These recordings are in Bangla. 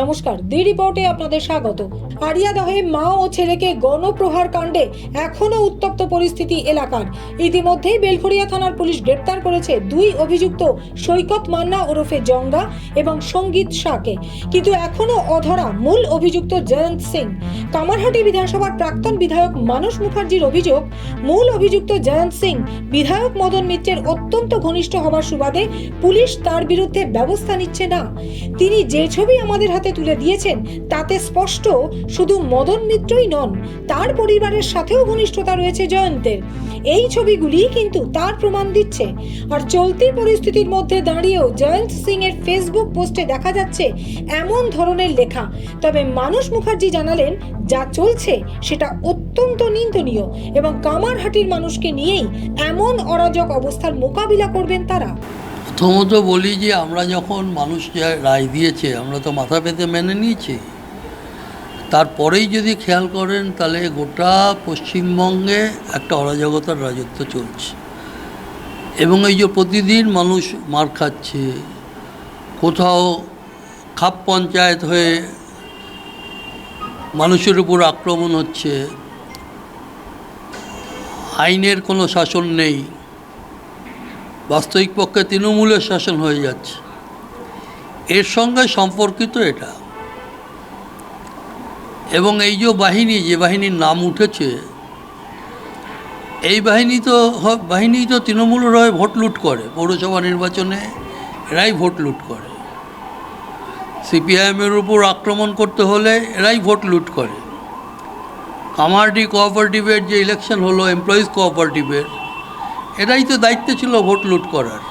নমস্কার দি রিপোর্টে আপনাদের স্বাগত। আরিয়াদহে মা ও ছেলেকে গণপ্রহার কাণ্ডে এখনও উত্তপ্ত পরিস্থিতি এলাকার। ইতিমধ্যেই বেলখড়িয়া থানার পুলিশ গ্রেপ্তার করেছে দুই অভিযুক্ত সৈকত মান্না ওরফে জঙ্গা এবং সংগীত শাহকে। কিন্তু এখনও অধরা মূল অভিযুক্ত জয়ন্ত সিং। কামারহাটি বিধানসভার প্রাক্তন বিধায়ক মানস মুখার্জির অভিযোগ, মূল অভিযুক্ত জয়ন্ত সিং বিধায়ক মদন মিত্রের অত্যন্ত ঘনিষ্ঠ হবার সুবাদে পুলিশ তার বিরুদ্ধে ব্যবস্থা নিচ্ছে না। তিনি যে ছবি আমাদের হাতে তুলে দিয়েছেন, তাতে স্পষ্ট শুধু মদন মিত্রই নন, তার পরিবারের সাথেও ঘনিষ্ঠতা রয়েছে জয়ন্তের। এই ছবিগুলি কিন্তু তার প্রমাণ দিচ্ছে। আর চলতি পরিস্থিতির মধ্যে দাঁড়িয়েও জয়ন্ত সিং এর ফেসবুক পোস্টে দেখা যাচ্ছে এমন ধরনের লেখা। তবে মানুষ মুখার্জি জানালেন, যা চলছে সেটা অত্যন্ত নিন্দনীয় এবং কামারহাটির মানুষকে নিয়েই এমন অরাজক অবস্থার মোকাবিলা করবেন তারা। প্রথমত বলি যে আমরা যখন মানুষ রায় দিয়েছে, আমরা তো মাথা পেতে মেনে নিয়েছি। তারপরেই যদি খেয়াল করেন, তাহলে গোটা পশ্চিমবঙ্গে একটা অরাজকতার রাজত্ব চলছে। এবং এই যে প্রতিদিন মানুষ মার খাচ্ছে, কোথাও খাপ পঞ্চায়েত হয়ে মানুষের উপর আক্রমণ হচ্ছে, আইনের কোনো শাসন নেই বাস্তবিক পক্ষে তৃণমূলের শাসন হয়ে যাচ্ছে। এর সঙ্গে সম্পর্কিত এটা। এবং এই যে বাহিনী, যে বাহিনীর নাম উঠেছে, এই বাহিনী তো বাহিনী তো তৃণমূলের হয়ে ভোট লুট করে। পৌরসভা নির্বাচনে এরাই ভোট লুট করে। সিপিআইএমের উপর আক্রমণ করতে হলে এরাই ভোট লুট করে। কামারডি কোঅপারেটিভের যে ইলেকশন হলো, এমপ্লয়িজ কোঅপারেটিভের এটাই তো দায়িত্ব ছিল ভোট লুট করার।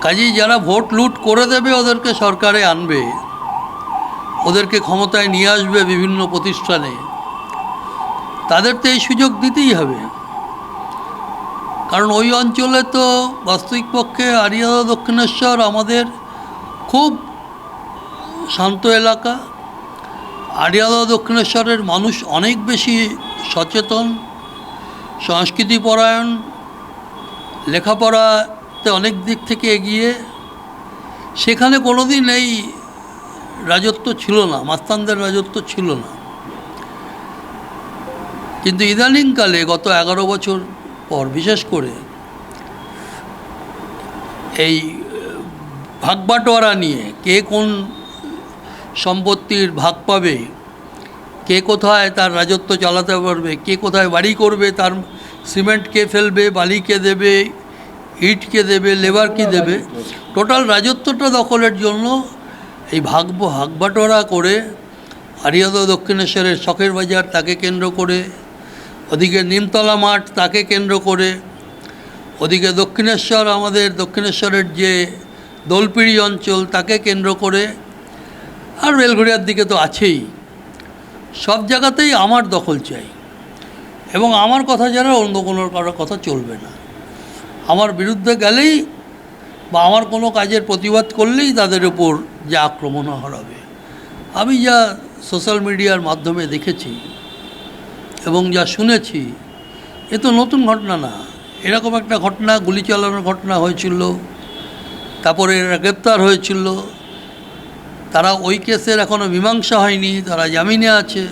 কাজেই যারা ভোট লুট করে দেবে, ওদেরকে সরকারে আনবে। ওদেরকে ক্ষমতায় নিয়ে আসবে বিভিন্ন প্রতিষ্ঠানে। তাদের তো এই সুযোগ দিতেই হবে। কারণ ওই অঞ্চলে তো বাস্তবিক পক্ষে আরিয়াদা দক্ষিণেশ্বর আমাদের খুব শান্ত এলাকা। আরিয়াদা দক্ষিণেশ্বরের মানুষ অনেক বেশি সচেতন সংস্কৃতি পরায়ণ, লেখাপড়াতে অনেক দিক থেকে এগিয়ে, সেখানে কোনোদিন এই রাজত্ব ছিল না, মাস্তানদের রাজত্ব ছিল না। কিন্তু ইদানিংকালে গত এগারো বছর পর, বিশেষ করে এই ভাগবাটোয়ারা নিয়ে কে কোন সম্পত্তির ভাগ পাবে কে কোথায় তার রাজত্ব চালাতে পারবে, কে কোথায় বাড়ি করবে, তার সিমেন্ট কে ফেলবে, বালি কে দেবে, ইট কে দেবে, লেবার কে দেবে। টোটাল রাজত্বটা দখলের জন্য এই ভাগ ভাগবাটোয়ারা করে আরিয়াদা দক্ষিণেশ্বরের শখের বাজার তাকে কেন্দ্র করে, ওদিকে নিমতলা মাঠ তাকে কেন্দ্র করে, ওদিকে দক্ষিণেশ্বর আমাদের দক্ষিণেশ্বরের যে দোলপিড়ি অঞ্চল তাকে কেন্দ্র করে, আর বেলঘড়িয়ার দিকে তো আছেই। সব জায়গাতেই আমার দখল চাই। এবং আমার কথা ছাড়া অন্য কোনো কারোর কথা চলবে না। আমার বিরুদ্ধে গেলেই বা আমার কোনো কাজের প্রতিবাদ করলেই তাদের উপর যে আক্রমণ হরাবে। আমি যা সোশ্যাল মিডিয়ার মাধ্যমে দেখেছি এবং যা শুনেছি, এ তো নতুন ঘটনা না। এরকম একটা ঘটনা, গুলি চালানোর ঘটনা হয়েছিল, তারপরে এরা গ্রেপ্তার হয়েছিল তারা ওই কেসের এখনও মীমাংসা হয়নি, তারা জামিনে আছে।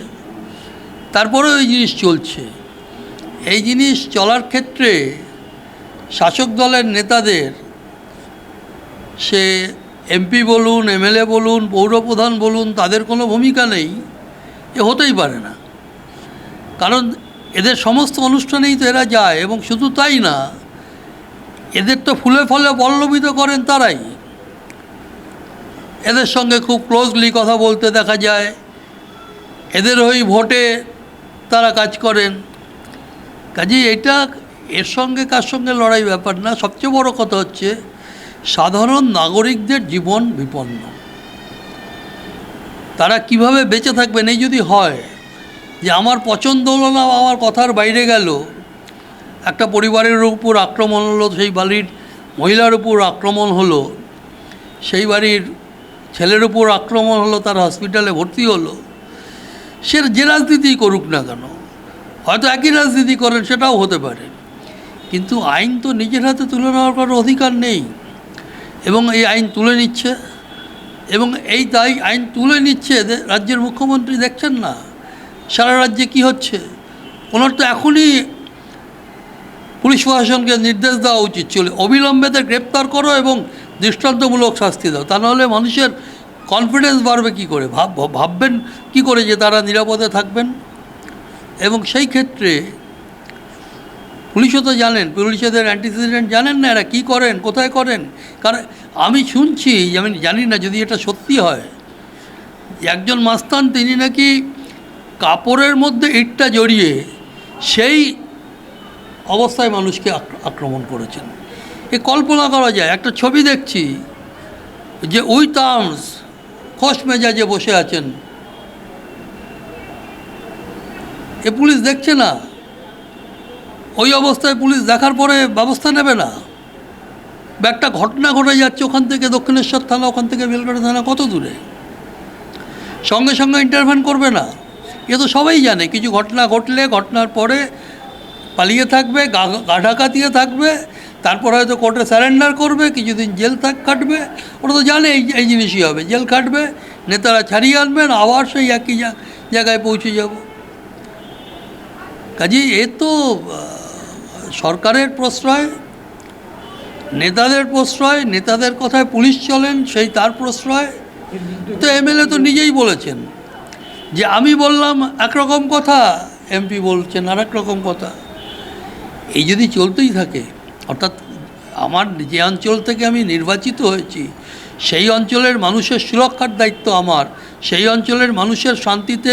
তারপরেও ওই জিনিস চলছে। এই জিনিস চলার ক্ষেত্রে শাসক দলের নেতাদের, সে এমপি বলুন, এমএলএ বলুন, পৌরপ্রধান বলুন, তাদের কোনো ভূমিকা নেই, এ হতেই পারে না। কারণ এদের সমস্ত অনুষ্ঠানেই তো এরা যায় এবং শুধু তাই না, এদের তো ফুলে ফলে পল্লবিত করেন তারাই। এদের সঙ্গে খুব ক্লোজলি কথা বলতে দেখা যায়। এদের ওই ভোটে তারা কাজ করেন। কাজেই এটা এর সঙ্গে কার সঙ্গে লড়াই ব্যাপার না, সবচেয়ে বড় কথা হচ্ছে সাধারণ নাগরিকদের জীবন বিপন্ন। তারা কীভাবে বেঁচে থাকবেন এই যদি হয় যে আমার পছন্দ হলো না, আমার কথার বাইরে গেল, একটা পরিবারের উপর আক্রমণ হলো, সেই বাড়ির মহিলার উপর আক্রমণ হলো, সেই বাড়ির ছেলের উপর আক্রমণ হলো, তার হসপিটালে ভর্তি হলো। সে যে রাজনীতি করুক না কেন, হয়তো একই রাজনীতি করেন, সেটাও হতে পারে। কিন্তু আইন তো নিজের হাতে তুলে নেওয়ার কোনো অধিকার নেই। এবং এই আইন তুলে নিচ্ছে। এবং এই তাই আইন তুলে নিচ্ছে রাজ্যের মুখ্যমন্ত্রী দেখছেন না। সারা রাজ্যে কি হচ্ছে? ওনার তো এখনই পুলিশ প্রশাসনকে নির্দেশ দেওয়া উচিত। ছিল অবিলম্বে গ্রেপ্তার করো এবং দৃষ্টান্তমূলক শাস্তি দাও। তা নাহলে মানুষের কনফিডেন্স বাড়বে কি করে? ভাব, ভাববেন কি করে যে তারা নিরাপদে থাকবেন? এবং সেই ক্ষেত্রে পুলিশও তো জানেন, পুলিশেদের অ্যান্টিসিডেন্ট জানেন না এরা কী করেন, কোথায় করেন? কারণ আমি শুনছি, আমি জানি না যদি এটা সত্যি হয়, একজন মাস্তান তিনি নাকি কাপড়ের মধ্যে ইটটা জড়িয়ে সেই অবস্থায় মানুষকে আক্র- আক্রমণ করেছেন। এ কল্পনা করা যায়, একটা ছবি দেখছি যে উইথ আর্মস, খোশ মেজাজে বসে আছেন। এ পুলিশ দেখছে না? ওই অবস্থায় পুলিশ দেখার পরে ব্যবস্থা নেবে না? বা একটা ঘটনা ঘটে যাচ্ছে ওখান থেকে, দক্ষিণেশ্বর থানা, ওখান থেকে বেলগড়া থানা, কত দূরে? সঙ্গে সঙ্গে ইন্টারভেন করবে না? এ তো সবাই জানে, কিছু ঘটনা ঘটলে, ঘটনার পরে পালিয়ে থাকবে, গা ঢাকা দিয়ে থাকবে তারপর হয়তো কোর্টে স্যারেন্ডার করবে, কিছুদিন জেল থাক, কাটবে। ওরা তো জানে এই এই জিনিসই হবে। জেল কাটবে, নেতারা ছাড়িয়ে আনবেন আবার সেই একই জায়গায় পৌঁছে যাব। কাজেই এ তো সরকারের প্রশ্রয়, নেতাদের প্রশ্রয়, নেতাদের কথায় পুলিশ চলেন, সেই তার প্রশ্রয়। তো এমএলএ তো নিজেই বলেছেন যে, আমি বললাম একরকম কথা, এমপি বলছেন আর রকম কথা। এই যদি চলতেই থাকে অর্থাৎ আমার যে অঞ্চল থেকে আমি নির্বাচিত হয়েছি, সেই অঞ্চলের মানুষের সুরক্ষার দায়িত্ব আমার, সেই অঞ্চলের মানুষের শান্তিতে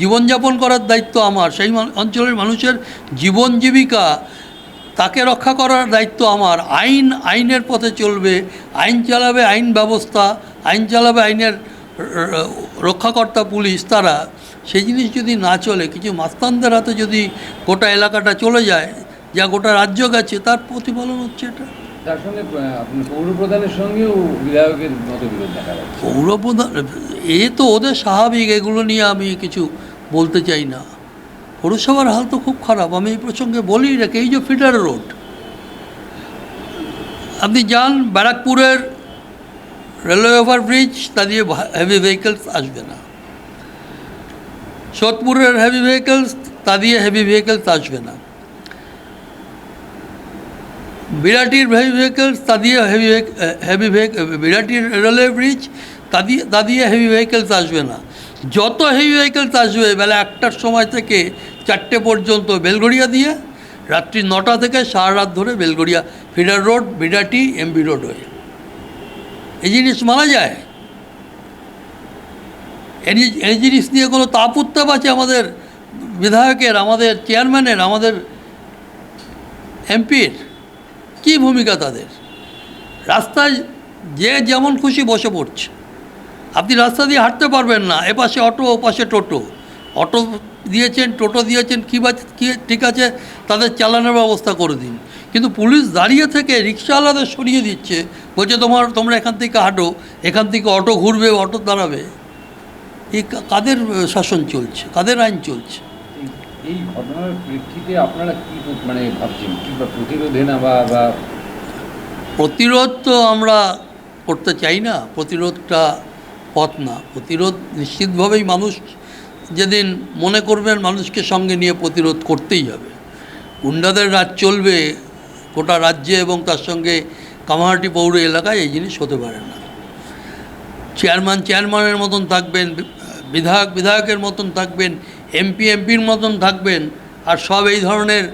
জীবনযাপন করার দায়িত্ব আমার, সেই অঞ্চলের মানুষের জীবন জীবিকা তাকে রক্ষা করার দায়িত্ব আমার। আইন, আইনের পথে চলবে, আইন চালাবে আইন ব্যবস্থা, আইন চালাবে আইনের রক্ষাকর্তা পুলিশ, তারা। সেই জিনিস যদি না চলে, কিছু মাস্তানদের হাতে যদি গোটা এলাকাটা চলে যায় যা গোটা রাজ্য গেছে তার প্রতিফলন হচ্ছে এটা। তার সঙ্গে আহ, আপনার পৌর প্রধানের সঙ্গেও বিধায়কের মতবিরোধ দেখা যাচ্ছে। পৌরপ্রধান এ তো ওদের স্বাভাবিক এগুলো নিয়ে আমি কিছু বলতে চাই না। পৌরসভার হাল তো খুব খারাপ আমি এই প্রসঙ্গে বলি রেখে এই যে ফিডার রোড আপনি যান ব্যারাকপুরের রেলওয়ে ওভারব্রিজ তা দিয়ে হেভি ভেহিকলস আসবে না। সোদপুরের হেভি ভেহিকলস তা দিয়ে হেভি ভেহিকলস আসবে না। বিরাটির হেভি ভেহিকলস তা দিয়ে হেভি হেভি বিরাটির রেলওয়ে ব্রিজ তা দিয়ে তা দিয়ে হেভি ভেহিকলস আসবে না। যত হেভি ভেহিকলস আসবে, বেলা একটার সময় থেকে চারটে পর্যন্ত বেলগড়িয়া দিয়ে, রাত্রি নটা থেকে সারা রাত ধরে Belgharia, feeder road, Birati MB road হয়ে। এই জিনিস মানা যায়? এই জিনিস নিয়ে কোনো তাপ উত্তাপ আছে আমাদের বিধায়কের, আমাদের চেয়ারম্যানের আমাদের এমপির কী ভূমিকা তাদের? রাস্তায় যে যেমন খুশি বসে পড়ছে। আপনি রাস্তা দিয়ে হাঁটতে পারবেন না, এপাশে অটো, ওপাশে টোটো। অটো দিয়েছেন, টোটো দিয়েছেন, কী বা কী, ঠিক আছে, তাদের চালানোর ব্যবস্থা করে দিন। কিন্তু পুলিশ দাঁড়িয়ে থেকে রিক্সাওয়ালাদের সরিয়ে দিচ্ছে, বলছে তোমার, তোমরা এখান থেকে হাঁটো, এখান থেকে অটো ঘুরবে, অটো দাঁড়াবে। এই কাদের শাসন চলছে? কাদের আইন চলছে? এই- ঘটনার প্রেক্ষিতে আপনারা কি মানে ভাবছেন? কি বা প্রতিরোধে না বা প্রতিরোধ তো আমরা করতে চাই না। প্রতিরোধটা পথ না। প্রতিরোধ নিশ্চিতভাবেই মানুষ যেদিন মনে করবেন মানুষকে সঙ্গে নিয়ে প্রতিরোধ করতেই হবে। গুন্ডাদের রাজ চলবে গোটা রাজ্যে এবং তার সঙ্গে কামাহাটি পৌর এলাকায় এই জিনিস হতে পারে না। চেয়ারম্যান, চেয়ারম্যানের মতন থাকবেন, বিধায়ক, বিধায়কের মতন থাকবেন এমপি এমপির মতন থাকবেন আর সব এই ধরনের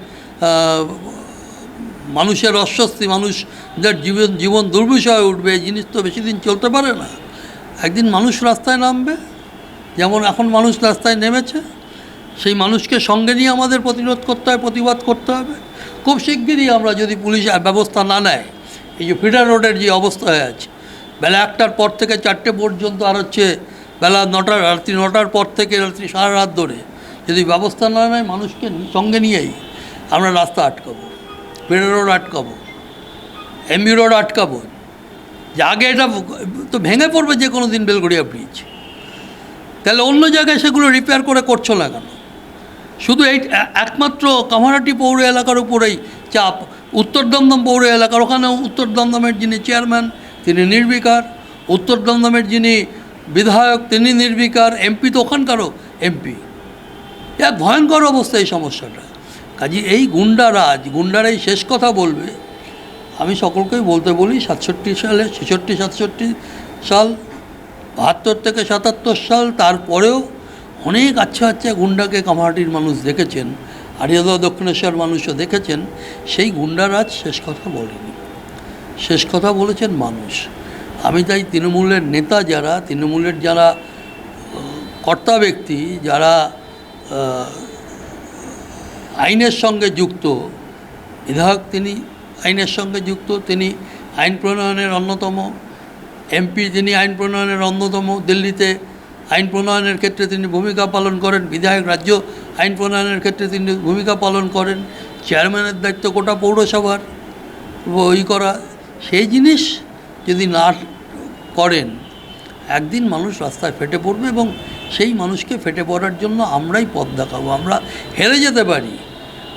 মানুষের অস্বস্তি, মানুষদের জীবন জীবন দুর্বিষহ হয়ে উঠবে, এই জিনিস তো বেশি দিন চলতে পারে না। একদিন মানুষ রাস্তায় নামবে, যেমন এখন মানুষ রাস্তায় নেমেছে, সেই মানুষকে সঙ্গে নিয়ে আমাদের প্রতিরোধ করতে হয়, প্রতিবাদ করতে হবে। খুব শিগগিরই আমরা যদি পুলিশ ব্যবস্থা না নেয়, এই যে ফিডার রোডের যে অবস্থা হয়ে আছে, বেলা একটার পর থেকে চারটে পর্যন্ত আর হচ্ছে বেলা নটার, রাত্রি নটার পর থেকে রাত্রি সারা রাত ধরে। যদি ব্যবস্থা না নেয়, মানুষকে সঙ্গে নিয়েই আমরা রাস্তা আটকাবো ফিডার রোড আটকাবো, এমবি রোড আটকাবো। যে আগে এটা তো ভেঙে পড়বে যে কোনো দিন বেলগড়িয়া ব্রিজ। তাহলে অন্য জায়গায় সেগুলো রিপেয়ার করে করছ না কেন? শুধু এই একমাত্র কামারাটি পৌর এলাকার উপরেই চাপ। উত্তর দমদম পৌর এলাকার, ওখানেও উত্তর দমদমের যিনি চেয়ারম্যান তিনি নির্বিকার। উত্তর দমদমের যিনি বিধায়ক, তিনি নির্বিকার, এমপি তো ওখানকারও এমপি। এক ভয়ঙ্কর অবস্থা এই সমস্যাটা। কাজে এই গুন্ডারাজ গুন্ডারাই শেষ কথা বলবে, আমি সকলকেই বলতে বলি, সাতষট্টি সালে, ছেষট্টি, সাতষট্টি সাল, বাহাত্তর থেকে সাতাত্তর সাল, তারপরেও অনেক আচ্ছা আচ্ছা গুন্ডাকে কামাহাটির মানুষ দেখেছেন আরিয়াদা দক্ষিণেশ্বর মানুষও দেখেছেন, সেই গুন্ডারাজ শেষ কথা বলেনি। শেষ কথা বলেছেন মানুষ। আমি তাই তৃণমূলের নেতা যারা, তৃণমূলের যারা কর্তা ব্যক্তি যারা আইনের সঙ্গে যুক্ত, বিধায়ক তিনি আইনের সঙ্গে যুক্ত, তিনি আইন প্রণয়নের অন্যতম, এমপি তিনি আইন প্রণয়নের অন্যতম, দিল্লিতে আইন প্রণয়নের ক্ষেত্রে তিনি ভূমিকা পালন করেন, বিধায়ক রাজ্য আইন প্রণয়নের ক্ষেত্রে তিনি ভূমিকা পালন করেন, চেয়ারম্যানের দায়িত্ব গোটা পৌরসভার ওই করা, সেই জিনিস যদি না করেন। একদিন মানুষ রাস্তায় ফেটে পড়বে এবং সেই মানুষকে ফেটে পড়ার জন্য আমরাই পথ দেখাবো। আমরা হেরে যেতে পারি।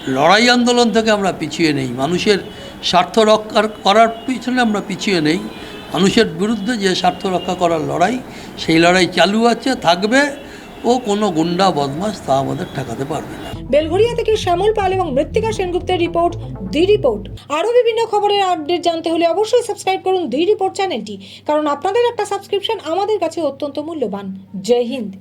লড়াই আন্দোলন থেকে আমরা পিছিয়ে নেই। মানুষের স্বার্থ রক্ষা করার পিছনে আমরা পিছিয়ে নেই। মানুষের বিরুদ্ধে যে স্বার্থ রক্ষা করার লড়াই, সেই লড়াই চালু আছে, থাকবে। ও কোনো গুন্ডা বদমাস তা আমাদের ঠেকাতে পারবে না। বেলঘরিয়া থেকে শ্যামল পাল এবং মৃত্তিকা সেনগুপ্তের রিপোর্ট, দি রিপোর্ট। আরও বিভিন্ন খবরের আপডেট জানতে হলে অবশ্যই সাবস্ক্রাইব করুন দি রিপোর্ট চ্যানেলটি, কারণ আপনাদের একটা সাবস্ক্রিপশন আমাদের কাছে অত্যন্ত মূল্যবান। জয় হিন্দ।